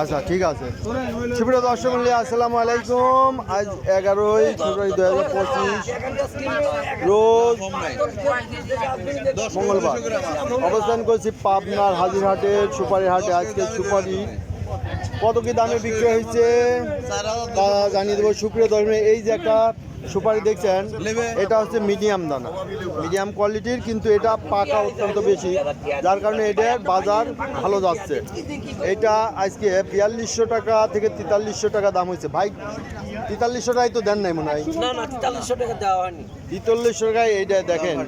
আচ্ছা ঠিক আছে। সুপ্রিয় দর্শক আসসালামু আলাইকুম। আজ এগারোই ফেব্রুয়ারি দু হাজার পঁচিশ, রোজ মঙ্গলবার। অবস্থান করছি পাবনার হাজিরহাটের সুপারি হাটে আজকে সুপারি কত কি দামে বিক্রি হয়েছে? জানিয়ে দেবো। সুপ্রিয় দর্শক এই যে একটা সুপারি দেখছেন এটা হচ্ছে মিডিয়াম দানা। মিডিয়াম কোয়ালিটির কিন্তু এটা পাকা অত্যন্ত বেশি যার কারণে এটার বাজার ভালো যাচ্ছে। এটা আজকে বিয়াল্লিশশো টাকা থেকে তেতাল্লিশশো টাকা দাম হয়েছে। ভাই তেতাল্লিশশো টাকায় তো দেন নাই মনে হয়। তেতাল্লিশশো টাকায় এইটা দেখেন।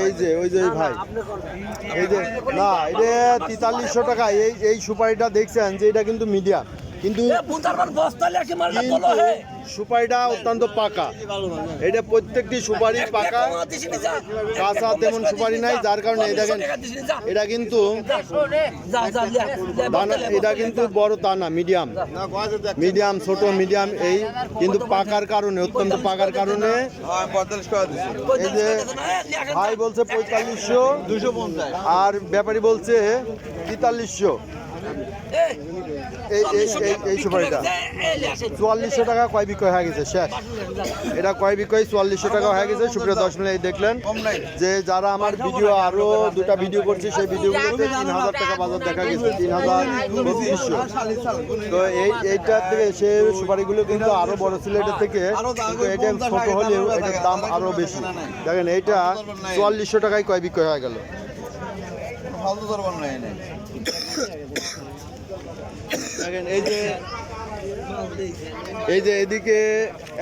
এই যে ওই যে ভাই। এই যে না এটা তেতাল্লিশশো টাকা। এই এই সুপারিটা দেখছেন যে এটা কিন্তু মিডিয়াম। কিন্তু সুপারিটা অত্যন্ত পাকা। এটা প্রত্যেকটি সুপারি পাকা। কাঁচা তেমন সুপারি নাই যার কারণে এই দেখেন এটা কিন্তু এটা কিন্তু বড় তা না মিডিয়াম মিডিয়াম ছোট মিডিয়াম এই কিন্তু পাকার কারণে অত্যন্ত পাকার কারণে পঁয়তাল্লিশ টাকা এই যে ভাই বলছে পঁয়তাল্লিশশো। দুশো আর ব্যাপারী বলছে তেতাল্লিশশো। এই, সুপারিটা। চুয়াল্লিশশো টাকা কয় বিক্রয় হয়ে গেছে? শেষ। এটা কয় বিক্রয়? চুয়াল্লিশশো টাকা হয়ে গেছে। সুপ্রিয় দশ মিনিট দেখলেন যে যারা আমার ভিডিও আরও দুটা ভিডিও করছে সেই ভিডিওগুলোতে তিন হাজার টাকা বাজার দেখা গেছে। তিন হাজার বত্রিশশো তো এই এইটার থেকে সে সুপারিগুলো কিন্তু আরও বড় এটা থেকে কিন্তু এটা ছোট হলেও এটার দাম আরও বেশি। দেখেন এইটা চুয়াল্লিশশো টাকায় কয় বিক্রয় হয়ে গেল? ফালতু দরবার নাই দেখেন এই যে এই যে এদিকে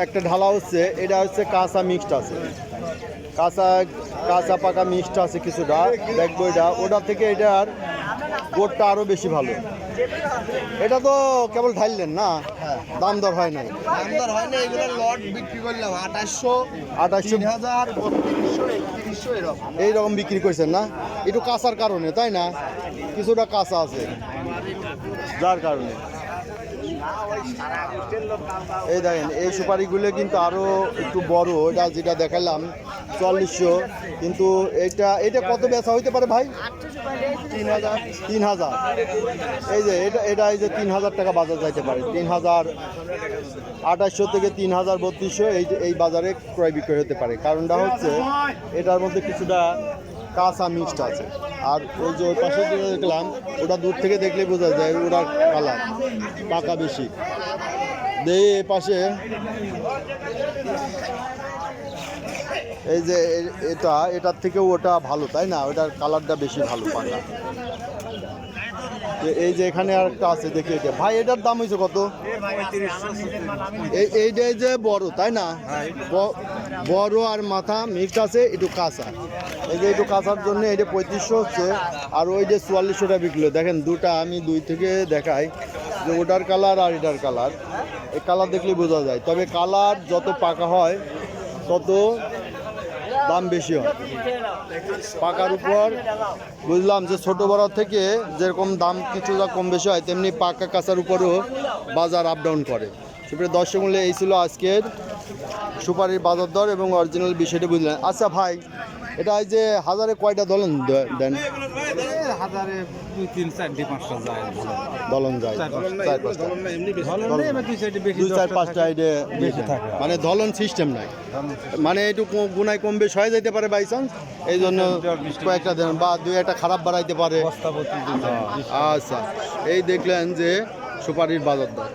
একটা ঢালা হচ্ছে এটা হচ্ছে কাঁচা মিক্সড আছে। কাঁচা কাঁচা পাকা মিক্সড আছে কিছুটা দেখব এটা। ওটা থেকে এটার গোটটা আরও বেশি ভালো। এটা তো কেবল ঢাইলেন না? দাম দর হয় নাই। আমদার হয় না এগুলো লট বিক্রি করলাম আঠাশশো আঠাশশো হাজার এইরকম বিক্রি করছেন না? একটু কাঁচার কারণে তাই না? কিছুটা কাঁচা আছে। যার কারণে। এই দেখেন, এই সুপারিগুলো কিন্তু আরও একটু বড়, এটা যেটা দেখালাম, চল্লিশশো। কিন্তু এটা এটা কত বেচা হইতে পারে ভাই? তিন হাজার। তিন হাজার এই যে, এটা এটা এই যে তিন হাজার টাকা বাজার যাইতে পারে। তিন হাজার আঠাশশো থেকে তিন হাজার বত্রিশশো এই এই বাজারে ক্রয় বিক্রয় হতে পারে। কারণটা হচ্ছে, এটার মধ্যে কিছুটা কাঁচা মিক্সড আছে। আর ওই যে ওই পাশে যেটা দেখলাম, ওটা দূর থেকে দেখলে বোঝা যায় ওটা কালার, পাকা বেশি। দিয়ে এ পাশে। এই যে এটা, এটার থেকেও ওটা ভালো, তাই না? ওটার কালারটা বেশি ভালো পাকা। যে এই যে এখানে আর একটা আছে, দেখি এটা। ভাই, এটার দাম হয়েছে কত? এই এইটাই যে বড়, তাই না? বড় আর মাথা মিক্স আছে, একটু কাঁচা। এই যে একটু কাঁচার জন্য এটা পঁয়ত্রিশশো হচ্ছে, আর ওই যে চুয়াল্লিশশোটা বিকলো দেখেন, দুটা আমি দুই থেকে দেখাই, যে ওটার কালার আর এটার কালার। এই কালার দেখলে বোঝা যায়। তবে কালার যত পাকা হয়, তত দাম বেশি হয়। পাকার উপর। বুঝলাম যে ছোট বড় থেকে যেরকম দাম কিছুটা কম বেশি হয়, তেমনি পাকা কাঁচার উপরও বাজার আপ ডাউন করে। সেপরে দর্শক মূল্যে এই ছিল আজকের সুপারির বাজার দর এবং অরিজিনাল বিষয়টি বুঝলেন। আচ্ছা ভাই এটা এই যে হাজারে কয়টা দলন দেন? হাজারে দুই তিন চারটি পাঁচটা যায়। দলন যায়। চার পাঁচটা। দুই বেশি চার পাঁচটা আইডে বেশি থাকে। মানে দলন সিস্টেম নাই। মানে একটু গুনায় কম বেশ হয়ে যেতে পারে বাই চান্স এই জন্য কয়েকটা দেন বা দুই একটা খারাপ বাড়াইতে পারে। আচ্ছা। এই দেখলেন যে সুপারির বাজার দর।